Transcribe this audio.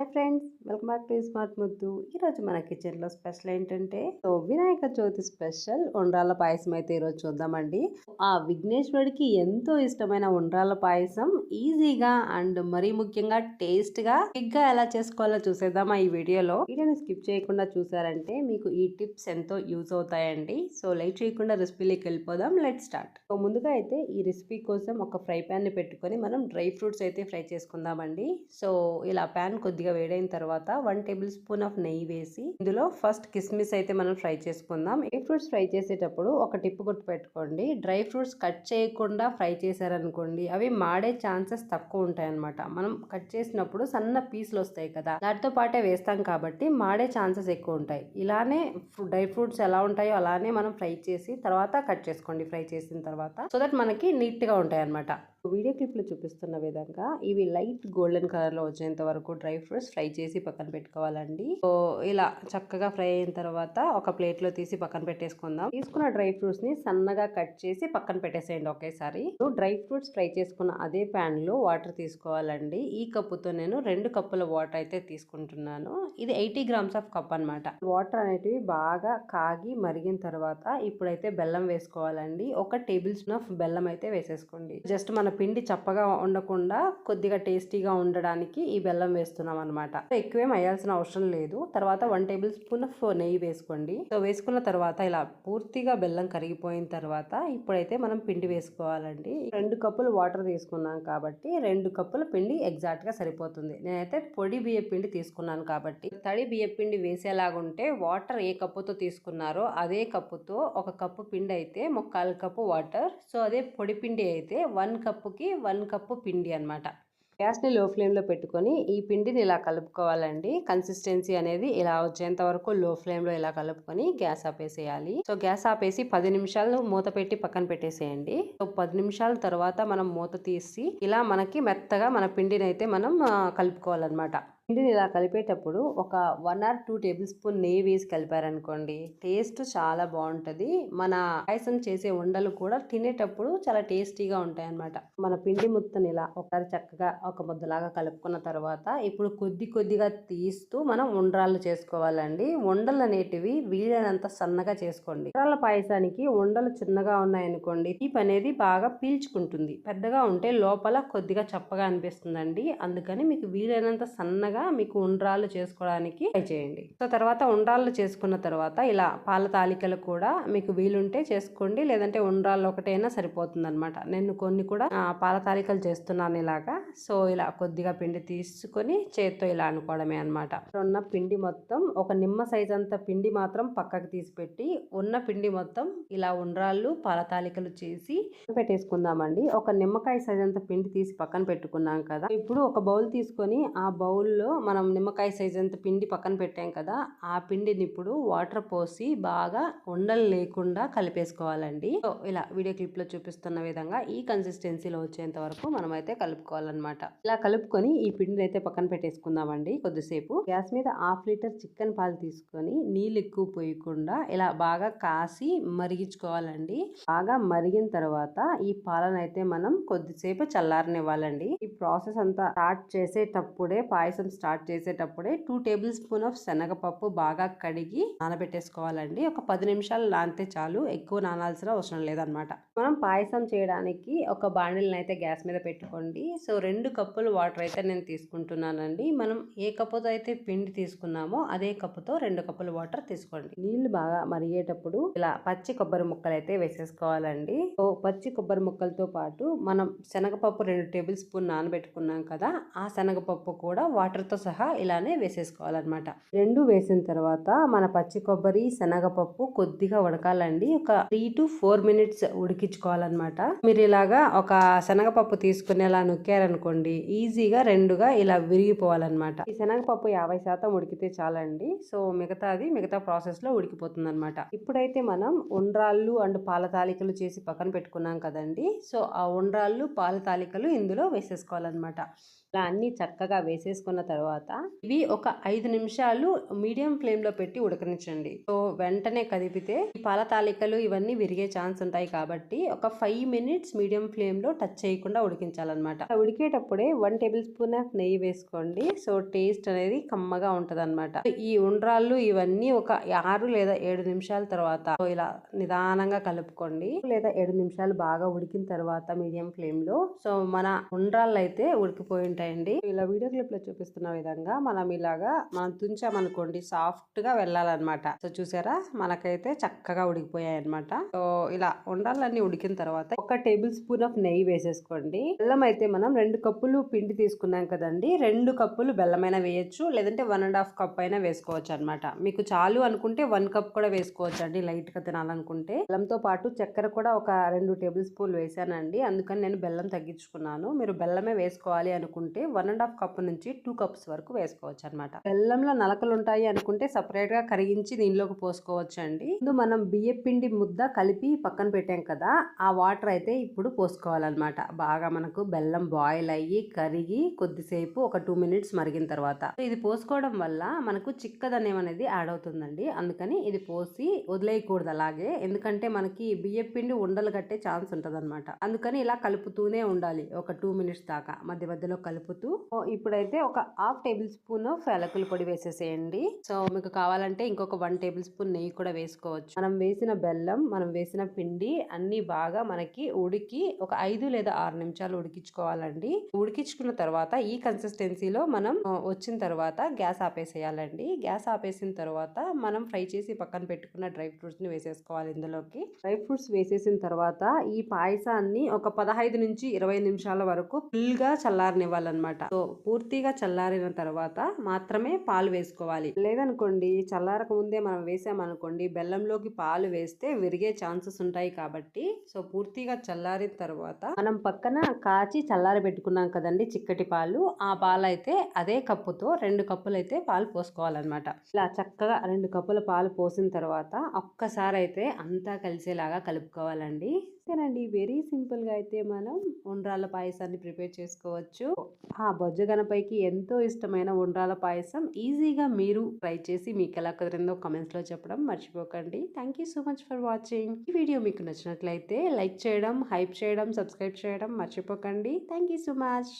Hi friends welcome back to smart ముద్దు. ఈరోజు మన కిచెన్లో స్పెషల్ ఏంటంటే సో వినాయక చవితి స్పెషల్ ఉండ్రాళ్ళ పాయసం అయితే ఈరోజు చూద్దామండి. ఆ విఘ్నేశ్వరుడికి ఎంతో ఇష్టమైన ఉండ్రాళ్ళ పాయసం ఈజీగా అండ్ మరీ ముఖ్యంగా టేస్ట్గా గా ఎలా చేసుకోవాలో చూసేద్దామా ఈ వీడియోలో. వీడియోని స్కిప్ చేయకుండా చూసారంటే మీకు ఈ టిప్స్ ఎంతో యూజ్ అవుతాయండి. సో లైట్ చేయకుండా రెసిపీలోకి వెళ్ళిపోదాం లెట్ స్టార్ట్. సో ముందుగా అయితే ఈ రెసిపీ కోసం ఒక ఫ్రై ప్యాన్ని పెట్టుకొని మనం డ్రై ఫ్రూట్స్ అయితే ఫ్రై చేసుకుందామండి. సో ఇలా ప్యాన్ కొద్దిగా వేడైన తర్వాత వన్ టేబుల్ స్పూన్ ఆఫ్ నెయ్యి వేసి ఇందులో ఫస్ట్ కిస్మిస్ అయితే మనం ఫ్రై చేసుకుందాం. ఏ ఫ్రూట్స్ ఫ్రై చేసేటప్పుడు ఒక టిప్ గుర్తు పెట్టుకోండి డ్రై ఫ్రూట్స్ కట్ చేయకుండా ఫ్రై చేశారనుకోండి అవి మాడే ఛాన్సెస్ తక్కువ ఉంటాయి అనమాట మనం కట్ చేసినప్పుడు సన్న పీసులు వస్తాయి కదా దాటితో పాటే వేస్తాం కాబట్టి మాడే ఛాన్సెస్ ఎక్కువ ఉంటాయి. ఇలానే డ్రై ఫ్రూట్స్ ఎలా ఉంటాయో అలానే మనం ఫ్రై చేసి తర్వాత కట్ చేసుకోండి ఫ్రై చేసిన తర్వాత. సో దట్ మనకి నీట్గా ఉంటాయి అనమాట వీడియో క్లిప్లో చూపిస్తున్న విధంగా ఇవి లైట్ గోల్డెన్ కలర్లో వచ్చేంత వరకు డ్రై ఫ్రూట్స్ ఫ్రై చేసి పక్కన పెట్టుకోవాలండి. సో ఇలా చక్కగా ఫ్రై అయిన తర్వాత ఒక ప్లేట్లో తీసి పక్కన పెట్టేసుకుందాం. తీసుకున్న డ్రై ఫ్రూట్స్ని సన్నగా కట్ చేసి పక్కన పెట్టేసేయండి ఒకేసారి. డ్రై ఫ్రూట్స్ ఫ్రై చేసుకున్న అదే ప్యాన్లో వాటర్ తీసుకోవాలండి. ఈ కప్పుతో నేను రెండు కప్పుల వాటర్ అయితే తీసుకుంటున్నాను. ఇది ఎయిటీ గ్రామ్స్ ఆఫ్ కప్ అనమాట వాటర్ అనేటివి బాగా కాగి మరిగిన తర్వాత ఇప్పుడైతే బెల్లం వేసుకోవాలండి. ఒక టేబుల్ స్పూన్ ఆఫ్ బెల్లం అయితే వేసేసుకోండి. జస్ట్ మన పిండి చప్పగా ఉండకుండా కొద్దిగా టేస్టీగా ఉండడానికి ఈ బెల్లం వేస్తున్నాం అనమాట ఎక్కువేం వేయాల్సిన అవసరం లేదు. తర్వాత వన్ టేబుల్ స్పూన్ నెయ్యి వేసుకోండి. సో వేసుకున్న తర్వాత ఇలా పూర్తిగా బెల్లం కరిగిపోయిన తర్వాత ఇప్పుడైతే మనం పిండి వేసుకోవాలండి. రెండు కప్పులు వాటర్ తీసుకున్నాం కాబట్టి రెండు కప్పుల పిండి ఎగ్జాక్ట్గా సరిపోతుంది. నేనైతే పొడి బియ్య పిండి తీసుకున్నాను కాబట్టి. తడి బియ్య పిండి వేసేలాగుంటే వాటర్ ఏ కప్పుతో తీసుకున్నారో అదే కప్పుతో ఒక కప్పు పిండి అయితే ముక్కాలు కప్పు వాటర్. సో అదే పొడి పిండి అయితే వన్ కప్ కప్పుకి వన్ కప్పు పిండి అనమాట గ్యాస్ని లో ఫ్లేమ్లో పెట్టుకొని ఈ పిండిని ఇలా కలుపుకోవాలండి. కన్సిస్టెన్సీ అనేది ఇలా వచ్చేంత వరకు లో ఫ్లేమ్లో ఇలా కలుపుకొని గ్యాస్ ఆపేసేయాలి. సో గ్యాస్ ఆపేసి పది నిమిషాలు మూత పెట్టి పక్కన పెట్టేసేయండి. సో పది నిమిషాల తర్వాత మనం మూత తీసి ఇలా మనకి మెత్తగా మన పిండిని అయితే మనం కలుపుకోవాలన్నమాట. పిండిని ఇలా కలిపేటప్పుడు ఒక one or two tablespoon నెయ్యి వేసి కలిపారనుకోండి టేస్ట్ చాలా బాగుంటుంది. మన పాయసం చేసే ఉండలు కూడా తినేటప్పుడు చాలా టేస్టీగా ఉంటాయి అనమాట మన పిండి ముత్తని ఇలా ఒకసారి చక్కగా ఒక ముద్దలాగా కలుపుకున్న తర్వాత ఇప్పుడు కొద్ది కొద్దిగా తీస్తూ మనం ఉండ్రాళ్ళు చేసుకోవాలండి. ఉండలు అనేటివి వీలైనంత సన్నగా చేసుకోండి. ఉండ్రాళ్ళ పాయసానికి ఉండలు చిన్నగా ఉన్నాయనుకోండి తీపి అనేది బాగా పీల్చుకుంటుంది. పెద్దగా ఉంటే లోపల కొద్దిగా చప్పగా అనిపిస్తుందండి. అందుకని మీకు వీలైనంత సన్నగా మీకు ఉండ్రాళ్ళు చేసుకోవడానికి ట్రై చేయండి. సో తర్వాత ఉండ్రాళ్ళు చేసుకున్న తర్వాత ఇలా పాల తాలికలు కూడా మీకు వీలుంటే చేసుకోండి. లేదంటే ఉండ్రాళ్ళు ఒకటైనా సరిపోతుంది అనమాట నేను కొన్ని కూడా పాల తాలికలు చేస్తున్నాను ఇలాగా. సో ఇలా కొద్దిగా పిండి తీసుకొని చేత్తో ఇలా అనుకోవడమే అనమాట ఉన్న పిండి మొత్తం ఒక నిమ్మ సైజ్ అంత పిండి మాత్రం పక్కకు తీసి పెట్టి ఉన్న పిండి మొత్తం ఇలా ఉండ్రాళ్ళు పాల తాలికలు చేసి పెట్టేసుకుందామండి. ఒక నిమ్మకాయ సైజ్ అంత పిండి తీసి పక్కన పెట్టుకున్నాం కదా. ఇప్పుడు ఒక బౌల్ తీసుకొని ఆ బౌల్లో మనం నిమ్మకాయ సైజ్ అంత పిండి పక్కన పెట్టాం కదా ఆ పిండిని ఇప్పుడు వాటర్ పోసి బాగా ఉండలు లేకుండా కలిపేసుకోవాలండి. ఇలా వీడియో క్లిప్లో చూపిస్తున్న విధంగా ఈ కన్సిస్టెన్సీలో వచ్చేంత వరకు మనం అయితే కలుపుకోవాలన్నమాట. ఇలా కలుపుకొని ఈ పిండిని అయితే పక్కన పెట్టేసుకుందామండి కొద్దిసేపు. గ్యాస్ మీద హాఫ్ లీటర్ చికెన్ పాలు తీసుకొని నీళ్ళు ఎక్కువ పోయకుండా ఇలా బాగా కాసి మరిగించుకోవాలండి. బాగా మరిగిన తర్వాత ఈ పాలను అయితే మనం కొద్దిసేపు చల్లారనివ్వాలండి. ఈ ప్రాసెస్ అంతా స్టార్ట్ చేసేటప్పుడే పాయసం స్టార్ట్ చేసేటప్పుడే టూ టేబుల్ స్పూన్ ఆఫ్ శనగపప్పు బాగా కడిగి నానబెట్టేసుకోవాలండి. ఒక పది నిమిషాలు నానితే చాలు ఎక్కువ నానాల్సిన అవసరం లేదనమాట మనం పాయసం చేయడానికి ఒక బాండిల్ని అయితే గ్యాస్ మీద పెట్టుకోండి. సో రెండు కప్పులు వాటర్ అయితే నేను తీసుకుంటున్నానండి. మనం ఏ కప్పుతో అయితే పిండి తీసుకున్నామో అదే కప్పుతో రెండు కప్పులు వాటర్ తీసుకోండి. నీళ్ళు బాగా మరిగేటప్పుడు ఇలా పచ్చి కొబ్బరి ముక్కలు అయితే వేసేసుకోవాలండి. సో పచ్చి కొబ్బరి ముక్కలతో పాటు మనం శనగపప్పు రెండు టేబుల్ స్పూన్ నానబెట్టుకున్నాం కదా ఆ శనగపప్పు కూడా వాటర్ వాటర్తో సహా ఇలానే వేసేసుకోవాలన్నమాట. రెండు వేసిన తర్వాత మన పచ్చి కొబ్బరి శనగపప్పు కొద్దిగా ఉడకాలండి. ఒక త్రీ టు ఫోర్ మినిట్స్ ఉడికించుకోవాలన్నమాట. మీరు ఇలాగా ఒక శనగపప్పు తీసుకుని ఇలా నొక్కారనుకోండి ఈజీగా రెండుగా ఇలా విరిగిపోవాలన్నమాట. ఈ శనగపప్పు యాభై శాతం ఉడికితే చాలండి. సో మిగతాది మిగతా ప్రాసెస్లో ఉడికిపోతుంది అనమాట ఇప్పుడైతే మనం ఉండ్రాళ్ళు అండ్ పాల తాలికలు చేసి పక్కన పెట్టుకున్నాం కదండి. సో ఆ ఉండ్రాళ్ళు పాల తాలికలు ఇందులో వేసేసుకోవాలన్నమాట. ఇలా అన్ని చక్కగా వేసేసుకున్న తర్వాత ఇవి ఒక ఐదు నిమిషాలు మీడియం ఫ్లేమ్లో పెట్టి ఉడకనించండి సో వెంటనే కదిపితే ఈ పాల తాలికలు ఇవన్నీ విరిగే ఛాన్స్ ఉంటాయి కాబట్టి ఒక ఫైవ్ మినిట్స్ మీడియం ఫ్లేమ్లో టచ్ చేయకుండా ఉడికించాలన్నమాట. ఉడికేటప్పుడే వన్ టేబుల్ స్పూన్ ఆఫ్ నెయ్యి వేసుకోండి. సో టేస్ట్ అనేది కమ్మగా ఉంటది ఈ ఉండ్రాళ్ళు ఇవన్నీ ఒక ఆరు లేదా ఏడు నిమిషాల తర్వాత ఇలా నిదానంగా కలుపుకోండి. లేదా ఏడు నిమిషాలు బాగా ఉడికిన తర్వాత మీడియం ఫ్లేమ్లో సో మన ఉండ్రాళ్ళు అయితే ఉడికిపోయి ఉంటాయండి. ఇలా వీడియో క్లిప్లో చూపిస్తున్న విధంగా మనం ఇలాగా మనం తుంచామనుకోండి సాఫ్ట్గా వెళ్ళాలన్నమాట. సో చూసారా? మనకైతే చక్కగా ఉడికిపోయాయి అనమాట సో ఇలా ఉండాలన్నీ ఉడికిన తర్వాత ఒక టేబుల్ స్పూన్ ఆఫ్ నెయ్యి వేసేసుకోండి. బెల్లం అయితే మనం రెండు కప్పులు పిండి తీసుకున్నాం కదండి. రెండు కప్పులు బెల్లమైనా వేయొచ్చు లేదంటే వన్ అండ్ హాఫ్ కప్ అయినా వేసుకోవచ్చు అనమాట మీకు చాలు అనుకుంటే వన్ కప్ కూడా వేసుకోవచ్చు అండి లైట్గా తినాలనుకుంటే. బెల్లంతో పాటు చక్కెర కూడా ఒక రెండు టేబుల్ స్పూన్లు వేసానండి. అందుకని నేను బెల్లం తగ్గించుకున్నాను. మీరు బెల్లమే వేసుకోవాలి అనుకుంటే వన్ అండ్ హాఫ్ కప్ నుంచి టూ కప్స్ వరకు వేసుకోవచ్చు అనమాట బెల్లంలో నలకలు ఉంటాయి అనుకుంటే సపరేట్గా కరిగించి దీనిలోకి పోసుకోవచ్చు అండి ముందు మనం బియ్య పిండి ముద్ద కలిపి పక్కన పెట్టాం కదా ఆ వాటర్ అయితే ఇప్పుడు పోసుకోవాలన్నమాట. బాగా మనకు బెల్లం బాయిల్ అయ్యి కరిగి కొద్దిసేపు ఒక టూ మినిట్స్ మరిగిన తర్వాత. ఇది పోసుకోవడం వల్ల మనకు చిక్కదనం అనేది యాడ్ అవుతుందండి అందుకని ఇది పోసి వదిలేయకూడదు అలాగే. ఎందుకంటే మనకి బియ్య పిండి ఉండలు కట్టే ఛాన్స్ ఉంటదన్నమాట. అందుకని ఇలా కలుపుతూనే ఉండాలి ఒక టూ మినిట్స్ దాకా. మధ్య మధ్యలో కలుపుతూ. ఇప్పుడైతే ఒక హాఫ్ టేబుల్ స్పూన్ యాలకుల పొడి వేసేసేయండి. సో మీకు కావాలంటే ఇంకొక వన్ టేబుల్ స్పూన్ నెయ్యి కూడా వేసుకోవచ్చు. మనం వేసిన బెల్లం మనం వేసిన పిండి అన్ని బాగా మనకి ఉడికి ఒక ఐదు లేదా ఆరు నిమిషాలు ఉడికించుకోవాలండి. ఉడికించుకున్న తర్వాత ఈ కన్సిస్టెన్సీలో మనం వచ్చిన తర్వాత గ్యాస్ ఆపేసేయాలండి. గ్యాస్ ఆపేసిన తర్వాత మనం ఫ్రై చేసి పక్కన పెట్టుకున్న డ్రై ఫ్రూట్స్ని వేసేసుకోవాలి ఇందులోకి. డ్రై ఫ్రూట్స్ వేసేసిన తర్వాత ఈ పాయసాన్ని ఒక పదహైదు నుంచి ఇరవై నిమిషాల వరకు ఫుల్గా చల్లారనివ్వాలన్నమాట. సో పూర్తిగా చల్లారి చల్లారిన తర్వాత మాత్రమే పాలు వేసుకోవాలి. లేదనుకోండి చల్లారక ముందే మనం వేసామనుకోండి బెల్లంలోకి పాలు వేస్తే విరిగే ఛాన్సెస్ ఉంటాయి కాబట్టి సో పూర్తిగా చల్లారిన తర్వాత మనం పక్కన కాచి చల్లారి పెట్టుకున్నాం కదండి చిక్కటి పాలు ఆ పాలు అయితే అదే కప్పుతో రెండు కప్పులు అయితే పాలు పోసుకోవాలన్నమాట. ఇలా చక్కగా రెండు కప్పుల పాలు పోసిన తర్వాత ఒక్కసారి అయితే అంతా కలిసేలాగా కలుపుకోవాలండి. అంతేనండి వెరీ సింపుల్గా అయితే మనం ఉండ్రాల పాయసాన్ని ప్రిపేర్ చేసుకోవచ్చు. ఆ బొజ్జ గణపైకి ఎంతో ఇష్టమైన ఉండ్రాల పాయసం ఈజీగా మీరు ట్రై చేసి మీకు ఎలా కుదిరిందో కమెంట్స్లో చెప్పడం మర్చిపోకండి. Thank you so much for watching. ఈ వీడియో మీకు నచ్చినట్లయితే లైక్ చేయడం హైప్ చేయడం సబ్స్క్రైబ్ చేయడం మర్చిపోకండి. Thank you so much.